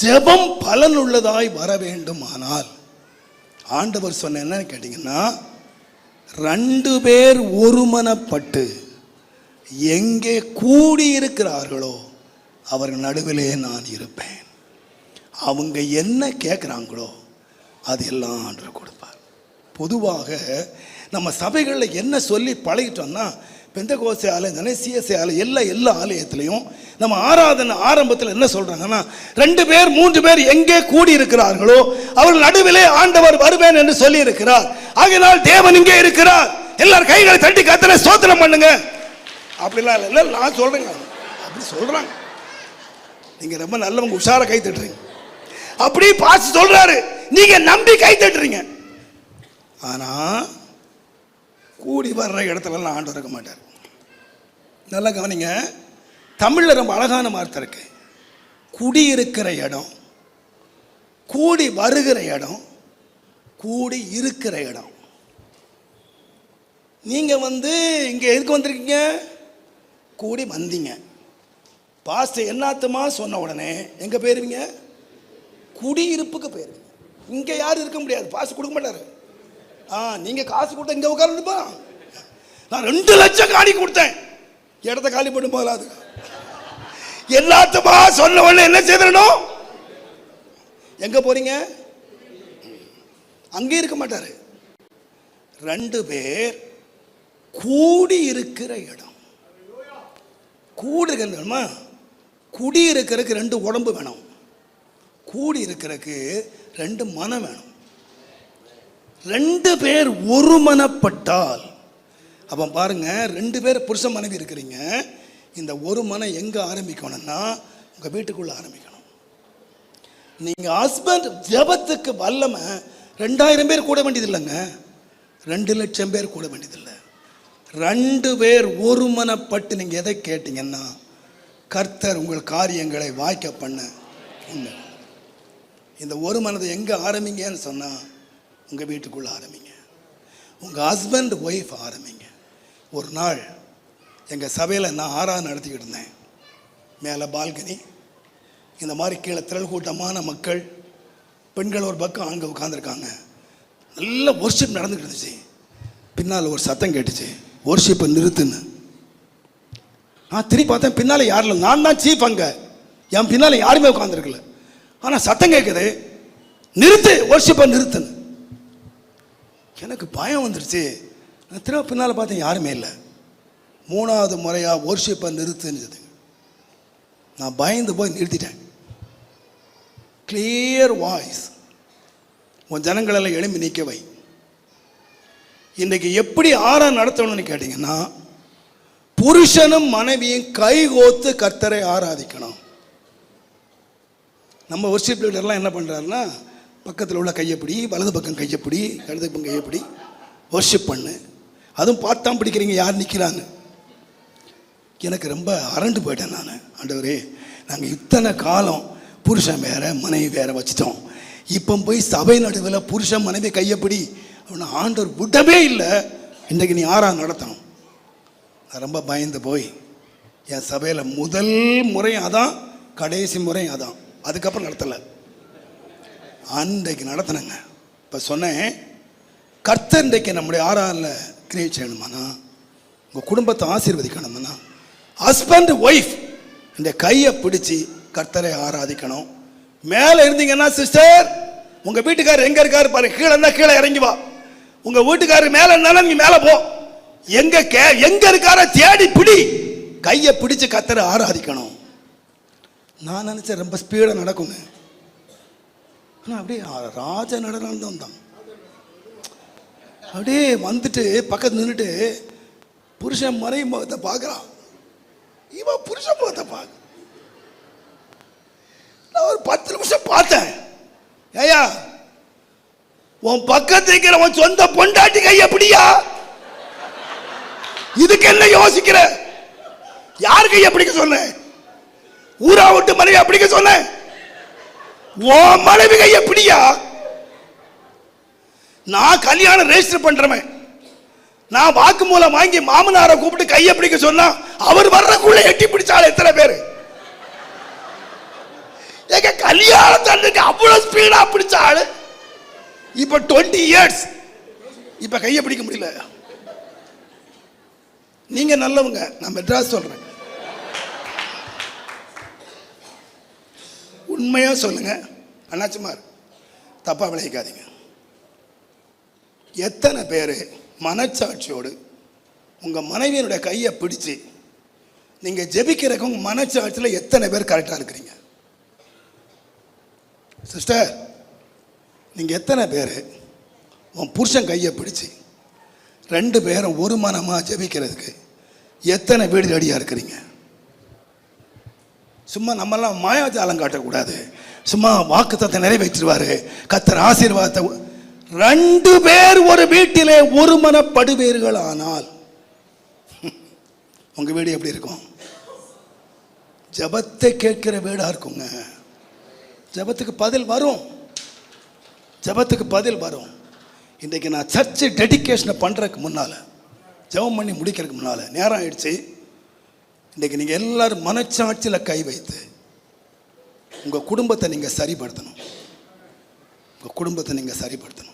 ஜெபம் பலன் உள்ளதாய் வர வேண்டுமானால் ஆண்டவர் சொன்ன என்னன்னு கேட்டீங்கன்னா ரெண்டு பேர் ஒருமனப்பட்டு எங்கே கூடியிருக்கிறார்களோ அவர்கள் நடுவிலே நான் இருப்பேன். அவங்க என்ன கேட்குறாங்களோ அது எல்லாம் ஆண்டவர் கொடுப்பார். பொதுவாக நம்ம சபைகளில் என்ன சொல்லி பழகிட்டோம்னா பெந்தகோசை ஆலயம் தானே சிஎஸ்ஐ ஆலயம் எல்லா எல்லா ஆலயத்திலையும் நம்ம ஆராதனை ஆரம்பத்தில் என்ன சொல்கிறாங்கன்னா ரெண்டு பேர் மூன்று பேர் எங்கே கூடி இருக்கிறார்களோ அவர்கள் நடுவிலே ஆண்டவர் வருவேன் என்று சொல்லி இருக்கிறார் ஆகையினால் தேவன் இங்கே இருக்கிறார். எல்லாரும் கைகளை தட்டி கத்தனை சோத்திரம் பண்ணுங்க. அப்படிலாம் இல்லை இல்லை நான் சொல்கிறேங்க அப்படி சொல்கிறாங்க நீங்கள் ரொம்ப நல்லவங்க உஷாராக கை தட்டுறீங்க. அப்படி பார்த்து சொல்றாரு. நீங்க நம்பி கை தட்டுறீங்க. ஆனா கூடி வர்ற இடத்துலலாம் ஆண்டு இருக்க மாட்டார். நல்லா கவனிங்க. தமிழில் ரொம்ப அழகான வார்த்தை இருக்கு. குடியிருக்கிற இடம் கூடி வருகிற இடம் கூடி இருக்கிற இடம். நீங்கள் வந்து இங்கே எதுக்கு வந்திருக்கீங்க? கூடி வந்தீங்க. பாஸ்ட் என்னாத்துமா சொன்ன உடனே எங்கே போயிருவீங்க? குடியிருப்புக்கு போயிருவீங்க. இங்கே யாரும் இருக்க முடியாது. பாஸ்ட் கொடுக்க மாட்டார். ஆ நீங்க காசு கொடுத்த இங்க உட்காந்துப்பா நான் ரெண்டு லட்சம் காணி கொடுத்தேன். இடத்த காலி பண்ணி போகலாது எல்லாத்துமா சொன்ன உடனே என்ன செய்திடணும்? எங்க போறீங்க? அங்கே இருக்க மாட்டாரு. ரெண்டு பேர் கூடி இருக்கிற இடம். கூடி குடி இருக்கிறதுக்கு ரெண்டு உடம்பு வேணும். கூடி இருக்கிறதுக்கு ரெண்டு மனம் வேணும். ரெண்டு பேர் ஒருமனப்பட்டால். அப்போ பாருங்க ரெண்டு பேர் புருஷ மனைவி இருக்கிறீங்க. இந்த ஒரு மனம் எங்கே ஆரம்பிக்கணும்னா உங்கள் வீட்டுக்குள்ளே ஆரம்பிக்கணும். நீங்கள் ஹஸ்பண்ட் ஜபத்துக்கு வல்லம ரெண்டாயிரம் பேர் கூட வேண்டியது இல்லைங்க. ரெண்டு லட்சம் பேர் கூட வேண்டியதில்லை ரெண்டு பேர் ஒருமனப்பட்டு நீங்கள் எதை கேட்டீங்கன்னா கர்த்தர் உங்கள் காரியங்களை வாய்க்க பண்ண உண்மை. இந்த ஒரு மனதை எங்கே ஆரம்பிங்கன்னு சொன்னால் உங்கள் வீட்டுக்குள்ளே ஆரம்பிங்க. உங்கள் ஹஸ்பண்ட் ஒய்ஃப் ஆரம்பிங்க. ஒரு நாள் எங்கள் சபையில் நான் ஆறாவது நடத்திக்கிட்டு இருந்தேன். மேலே பால்கனி இந்த மாதிரி கீழே திரள் கூட்டமான மக்கள் பெண்கள் ஒரு பக்கம் ஆண்கள் உட்காந்துருக்காங்க நல்ல ஒர்ஷிப் நடந்துக்கிட்டு இருந்துச்சு. பின்னால் ஒரு சத்தம் கேட்டுச்சு. ஒர்ஷிப்பை நிறுத்துன்னு. நான் திரும்பி பார்த்தேன் பின்னால் யாரும் இல்லை. நான் தான் சீஃப் அங்கே. என் பின்னால் யாருமே உட்காந்துருக்கல ஆனால் சத்தம் கேட்குது நிறுத்து ஒர்ஷிப்பை நிறுத்துன்னு. எனக்கு பயம் வந்துருச்சு. நான் திரும்ப பின்னால் பார்த்தேன் யாருமே இல்லை. மூணாவது முறையாக ஒர்ஷிப்பை நிறுத்துன்னு நான் பயந்து போய் நிறுத்திட்டேன். கிளியர் வாய்ஸ் உன் ஜனங்களெல்லாம் எழும்பி நிற்க வை. இன்றைக்கு எப்படி ஆறா நடத்தணும்னு கேட்டிங்கன்னா புருஷனும் மனைவியும் கைகோத்து கர்த்தரை ஆராதிக்கணும். நம்ம ஒர்ஷிப் லீடர்லாம் என்ன பண்ணுறாருன்னா பக்கத்தில் உள்ள கையப்பிடி வலது பக்கம் கையப்பிடி இடது பக்கம் கையப்பிடி ஒர்ஷிப் பண்ணு. அதுவும் பார்த்தான் பிடிக்கிறீங்க யார் நிற்கிறாங்க எனக்கு ரொம்ப அரண்டு போயிட்டேன் நான் ஆண்டவரே. நாங்கள் இத்தனை காலம் புருஷன் வேற மனைவி வேற வச்சுட்டோம். இப்போ போய் சபை நடுவில் புருஷன் மனைவி கையப்பிடி அப்படின்னு ஆண்டவர் விடவே இல்லை. இன்றைக்கு நீ ஆறாம் நடத்தணும். நான் ரொம்ப பயந்து போய் என் சபையில் முதல் முறையும் அதான் கடைசி முறையும் அதான். அதுக்கப்புறம் நடத்தலை. அன்றைக்கு நடத்தினேங்க. இப்போ சொன்னேன் கர்த்தர் இன்றைக்கு நம்முடைய ஆறாரில் கிரியேட் செய்யணுமாண்ணா? உங்கள் குடும்பத்தை ஆசீர்வதிக்கணுமாண்ணா? ஹஸ்பண்ட் ஒய்ஃப் இந்த கையை பிடிச்சி கர்த்தரை ஆராதிக்கணும். மேலே இருந்தீங்கன்னா சிஸ்டர் உங்கள் வீட்டுக்காரர் எங்கே இருக்காரு பாரு கீழே இருந்தால் கீழே இறங்கி வா. உங்கள் வீட்டுக்காரர் மேலே இருந்தாலும் நீ மேலே போ. எங்கே கே எங்கே இருக்கார தேடி பிடி. கையை பிடிச்சி கத்தரை ஆராதிக்கணும். நான் நினச்சேன் ரொம்ப ஸ்பீடாக நடக்குங்க. ஆனால் அப்படியே ராஜ நடனம் தான் வந்தான் அப்படியே வந்துட்டு பக்கத்து நின்றுட்டு புருஷன் மறையும் முகத்தை பார்க்குறான். இவன் புருஷன் முகத்தை பார்க்க நான் ஒரு பத்து நிமிஷம் பார்த்தேன். ஏயா உன் பக்கத்து இருக்கிற உன் சொந்த பொண்டாட்டி கை பிடியா இதுக்கு என்ன யோசிக்கிற? யார் கையை பிடிக்க சொன்னேன்? ஊரா விட்டு மனைவி பிடிக்க சொன்னேன்? ஓ மனைவி கையை பிடியா? நான் கல்யாணம் ரெஜிஸ்டர் பண்றேன் நான் வாக்கு மூலம் வாங்கி மாமனாரை கூப்பிட்டு கையை பிடிக்க சொன்னா அவர் வர்றக்குள்ள எட்டி பிடிச்சாலும் எத்தனை பேரு? ஏங்க கல்யாணம் தண்ணிக்கு அவ்வளவு ஸ்பீடா பிடிச்ச ஆளு இப்ப டுவெண்ட்டி இயர்ஸ் இப்ப கையை பிடிக்க முடியல. நீங்க நல்லவங்க நான் மெட்ராஸ் சொல்றேன். உண்மையாக சொல்லுங்க. அண்ணாச்சிமார் தப்பாக விளைவிக்காதீங்க. எத்தனை பேர் மனச்சாட்சியோடு உங்கள் மனைவியினுடைய கையை பிடிச்சி நீங்கள் ஜெபிக்கிறக்கு உங்கள் மனச்சாட்சியில் எத்தனை பேர் கரெக்டாக இருக்கிறீங்க? சிஸ்டர் நீங்கள் எத்தனை பேர் உன் புருஷன் கையை பிடிச்சி ரெண்டு பேரும் ஒரு மனமாக ஜெபிக்கிறதுக்கு எத்தனை வீடு ரெடியாக இருக்கிறீங்க? சும்மா நம்மெல்லாம் மாயாஜாலம் காட்டக்கூடாது. சும்மா வாக்குத்தத்தை நிறைவேற்றுவாரு கத்தர் ஆசீர்வாதத்தை ரெண்டு பேர் ஒரு வீட்டிலே ஒரு மனப்படுவீர்கள் ஆனால் உங்க வீடு எப்படி இருக்கும்? ஜபத்தை கேட்கிற வீடா இருக்குங்க. ஜபத்துக்கு பதில் வரும். ஜபத்துக்கு பதில் வரும். இன்றைக்கு நான் சர்ச்சு டெடிகேஷனை பண்ணுறதுக்கு முன்னால் ஜெபம் பண்ணி முடிக்கிறதுக்கு முன்னால் நேரம் ஆயிடுச்சு. இன்றைக்கி நீங்கள் எல்லாரும் மனச்சாட்சியில் கை வைத்து உங்கள் குடும்பத்தை நீங்கள் சரிப்படுத்தணும். உங்கள் குடும்பத்தை நீங்கள் சரிப்படுத்தணும்.